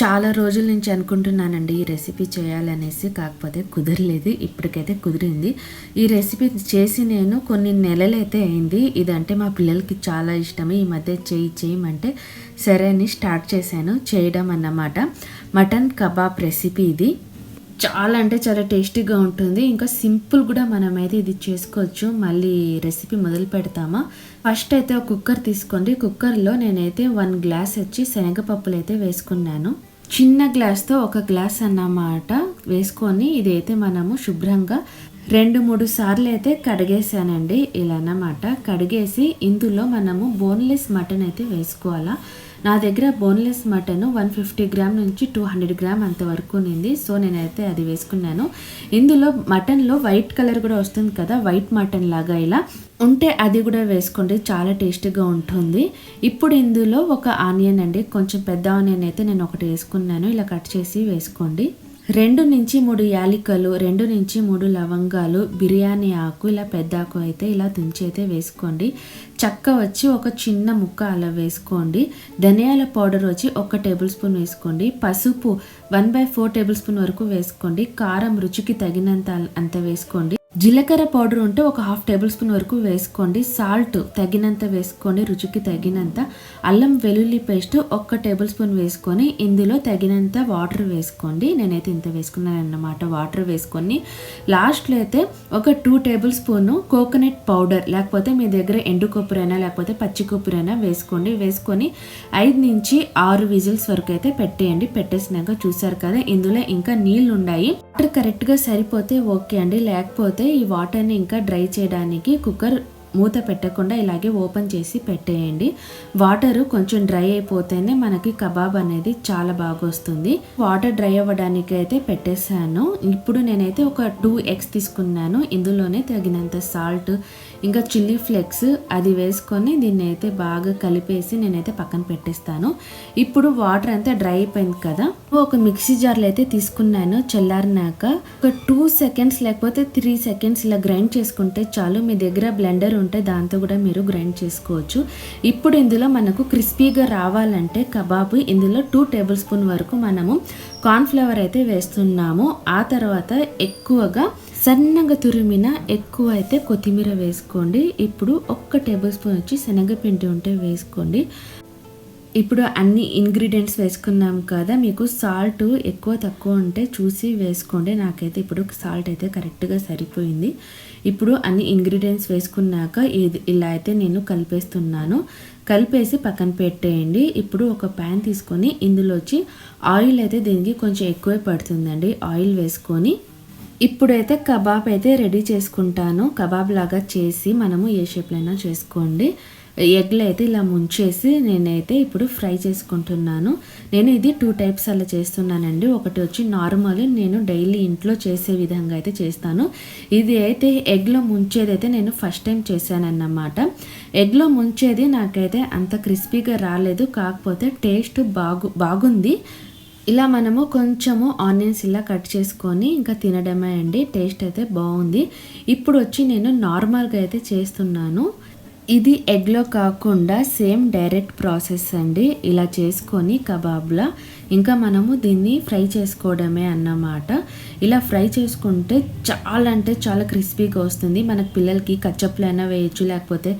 చాలా రోజుల నుంచి అనుకుంటున్నానండి ఈ రెసిపీ చేయాలనేసి కాకపోతే కుదరలేదు. ఇప్పటికైతే కుదిరింది. ఈ రెసిపీ చేసి నేను కొన్ని నెలలైతే అయింది. ఇదంటే మా పిల్లలకి చాలా ఇష్టం ఈ మధ్య చేయి చేయమంటే సరే అని స్టార్ట్ చేశాను. చేయడం అన్నమాట. మటన్ కబాబ్ రెసిపీ ఇది. చాలా అంటే చాలా టేస్టీగా ఉంటుంది. ఇంకా సింపుల్ కూడా మనమైతే ఇది చేసుకోవచ్చు. మళ్ళీ రెసిపీ మొదలు పెడతామా? ఫస్ట్ అయితే ఒక కుక్కర్ తీసుకోండి. కుక్కర్లో నేనైతే వన్ గ్లాస్ వచ్చి శనగపప్పులు అయితే వేసుకున్నాను. చిన్న గ్లాస్తో ఒక గ్లాస్ అన్నమాట వేసుకొని ఇదైతే మనము శుభ్రంగా రెండు మూడు సార్లు అయితే కడిగేసానండి ఇలా అన్నమాట కడిగేసి ఇందులో మనము బోన్లెస్ మటన్ అయితే వేసుకోవాలా. నా దగ్గర boneless mutton one fifty gram నుంచి టూ హండ్రెడ్ గ్రామ్ అంతవరకు ఉంది సో నేనైతే అది వేసుకున్నాను. ఇందులో మటన్లో వైట్ కలర్ కూడా వస్తుంది కదా వైట్ మటన్ లాగా ఇలా. ఉంటే అది కూడా వేసుకోండి చాలా టేస్టీగా ఉంటుంది. ఇప్పుడు ఇందులో ఒక ఆనియన్ అండి కొంచెం పెద్ద ఆనియన్ అయితే నేను ఒకటి వేసుకున్నాను. ఇలా కట్ చేసి వేసుకోండి. రెండు నుంచి మూడు యాలికలు రెండు నుంచి మూడు లవంగాలు బిర్యానీ ఆకు ఇలా పెద్ద ఆకు అయితే ఇలా తుంచి అయితే వేసుకోండి. చక్క వచ్చి ఒక చిన్న ముక్క అలా వేసుకోండి. ధనియాల పౌడర్ వచ్చి ఒక టేబుల్ స్పూన్ వేసుకోండి. పసుపు one by four tablespoon వరకు వేసుకోండి. కారం రుచికి తగినంత అంత వేసుకోండి. జీలకర్ర పౌడర్ ఉంటే ఒక హాఫ్ టేబుల్ స్పూన్ వరకు వేసుకోండి. సాల్ట్ తగినంత వేసుకోండి రుచికి తగినంత. అల్లం వెల్లుల్లి పేస్ట్ ఒక్క టేబుల్ స్పూన్ వేసుకొని ఇందులో తగినంత వాటర్ వేసుకోండి. నేనైతే ఇంత వేసుకున్నాను అన్నమాట వాటర్ వేసుకొని. లాస్ట్లో అయితే ఒక two tablespoon coconut powder లేకపోతే మీ దగ్గర ఎండు కొబ్బరైనా లేకపోతే పచ్చి కొబ్బరైనా వేసుకోండి. వేసుకొని ఐదు నుంచి ఆరు విజిల్స్ వరకు అయితే పెట్టేయండి. పెట్టేసినాక చూసారు కదా ఇందులో ఇంకా నీళ్ళు ఉన్నాయి వాటర్ కరెక్ట్గా సరిపోతే ఓకే అండి. లేకపోతే ఈ వాటర్ని ఇంకా డ్రై చేయడానికి కుక్కర్ మూత పెట్టకుండా ఇలాగే ఓపెన్ చేసి పెట్టేయండి. వాటర్ కొంచెం డ్రై అయిపోతేనే మనకి కబాబ్ అనేది చాలా బాగా వస్తుంది. వాటర్ డ్రై అవ్వడానికి అయితే పెట్టేశాను. ఇప్పుడు నేనైతే ఒక టూ ఎగ్స్ తీసుకున్నాను. ఇందులోనే తగినంత సాల్ట్ ఇంకా చిల్లీ ఫ్లేక్స్ అది వేసుకొని దీన్ని అయితే బాగా కలిపేసి నేనైతే పక్కన పెట్టేస్తాను. ఇప్పుడు వాటర్ అంతా డ్రై అయిపోయింది కదా ఒక మిక్సీ జార్లో అయితే తీసుకున్నాను చల్లారినాక. ఒక టూ సెకండ్స్ లేకపోతే త్రీ సెకండ్స్ ఇలా గ్రైండ్ చేసుకుంటే చాలు. మీ దగ్గర బ్లెండర్ ఉంటే దాంతో కూడా మీరు గ్రైండ్ చేసుకోవచ్చు. ఇప్పుడు ఇందులో మనకు క్రిస్పీగా రావాలంటే కబాబు ఇందులో టూ టేబుల్ స్పూన్ వరకు మనము కార్న్ఫ్లవర్ అయితే వేస్తున్నాము. ఆ తర్వాత ఎక్కువగా సన్నగా తురిమిన ఎక్కువ అయితే కొత్తిమీర వేసుకోండి. ఇప్పుడు ఒక్క టేబుల్ స్పూన్ వచ్చి శనగపిండి ఉంటే వేసుకోండి. ఇప్పుడు అన్ని ఇంగ్రీడియంట్స్ వేసుకున్నాం కదా మీకు సాల్ట్ ఎక్కువ తక్కువ ఉంటే చూసి వేసుకోండి. నాకైతే ఇప్పుడు సాల్ట్ అయితే కరెక్ట్గా సరిపోయింది. ఇప్పుడు అన్ని ఇంగ్రీడియంట్స్ వేసుకున్నాక ఇది ఇలా అయితే నేను కలిపేస్తున్నాను. కలిపేసి పక్కన పెట్టేయండి. ఇప్పుడు ఒక ప్యాన్ తీసుకొని ఇందులోచి ఆయిల్ అయితే దీనికి కొంచెం ఎక్కువే పడుతుందండి. ఆయిల్ వేసుకొని ఇప్పుడైతే కబాబ్ అయితే రెడీ చేసుకుంటాను. కబాబ్ లాగా చేసి మనము ఏ షేప్లో అయినా చేసుకోండి. ఎగ్లు అయితే ఇలా ముంచేసి నేనైతే ఇప్పుడు ఫ్రై చేసుకుంటున్నాను. నేను ఇది టూ టైప్స్ అలా చేస్తున్నానండి. ఒకటి వచ్చి నార్మల్ నేను డైలీ ఇంట్లో చేసే విధంగా అయితే చేస్తాను. ఇది అయితే ఎగ్లో ముంచేది అయితే నేను ఫస్ట్ టైం చేశానన్నమాట. ఎగ్లో ముంచేది నాకైతే అంత క్రిస్పీగా రాలేదు. కాకపోతే టేస్ట్ బాగు బాగుంది. ఇలా మనము కొంచెము ఆనియన్స్ ఇలా కట్ చేసుకొని ఇంకా తినడమే అండి. టేస్ట్ అయితే బాగుంది. ఇప్పుడు వచ్చి నేను నార్మల్గా అయితే చేస్తున్నాను. ఇది ఎగ్లో కాకుండా సేమ్ డైరెక్ట్ ప్రాసెస్ అండి. ఇలా చేసుకొని కబాబ్లా. ఇంకా మనము దీన్ని ఫ్రై చేసుకోవడమే అన్నమాట. ఇలా ఫ్రై చేసుకుంటే చాలా అంటే చాలా క్రిస్పీగా వస్తుంది. మనకు పిల్లలకి కచ్చప్పులైనా వేయచ్చు లేకపోతే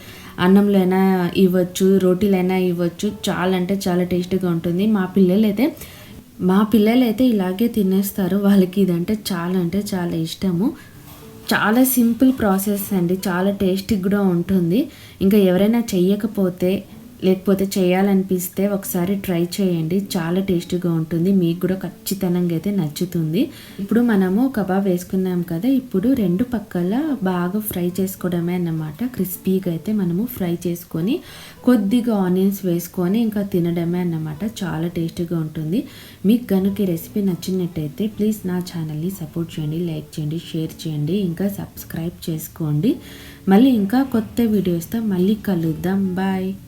అన్నంలో అయినా ఇవ్వచ్చు రోటీలైనా ఇవ్వచ్చు. చాలా అంటే చాలా టేస్టీగా ఉంటుంది. మా పిల్లలైతే మా పిల్లలు అయితే ఇలాగే తినేస్తారు. వాళ్ళకి ఇదంటే చాలా అంటే చాలా ఇష్టము. చాలా సింపుల్ ప్రాసెస్ అండి చాలా టేస్టీ కూడా ఉంటుంది. ఇంకా ఎవరైనా చెయ్యకపోతే లేకపోతే చేయాలనిపిస్తే ఒకసారి ట్రై చేయండి. చాలా టేస్టీగా ఉంటుంది. మీకు కూడా ఖచ్చితంగా అయితే నచ్చుతుంది. ఇప్పుడు మనము కబాబ్ వేసుకున్నాం కదా ఇప్పుడు రెండు పక్కల బాగా ఫ్రై చేసుకోవడమే అన్నమాట. క్రిస్పీగా అయితే మనము ఫ్రై చేసుకొని కొద్దిగా ఆనియన్స్ వేసుకొని ఇంకా తినడమే అన్నమాట. చాలా టేస్టీగా ఉంటుంది. మీకు కనుక ఈ రెసిపీ నచ్చినట్టయితే ప్లీజ్ నా ఛానల్ని సపోర్ట్ చేయండి లైక్ చేయండి షేర్ చేయండి ఇంకా సబ్స్క్రైబ్ చేసుకోండి. మళ్ళీ ఇంకా కొత్త వీడియోస్తో మళ్ళీ కలుద్దాం. బాయ్.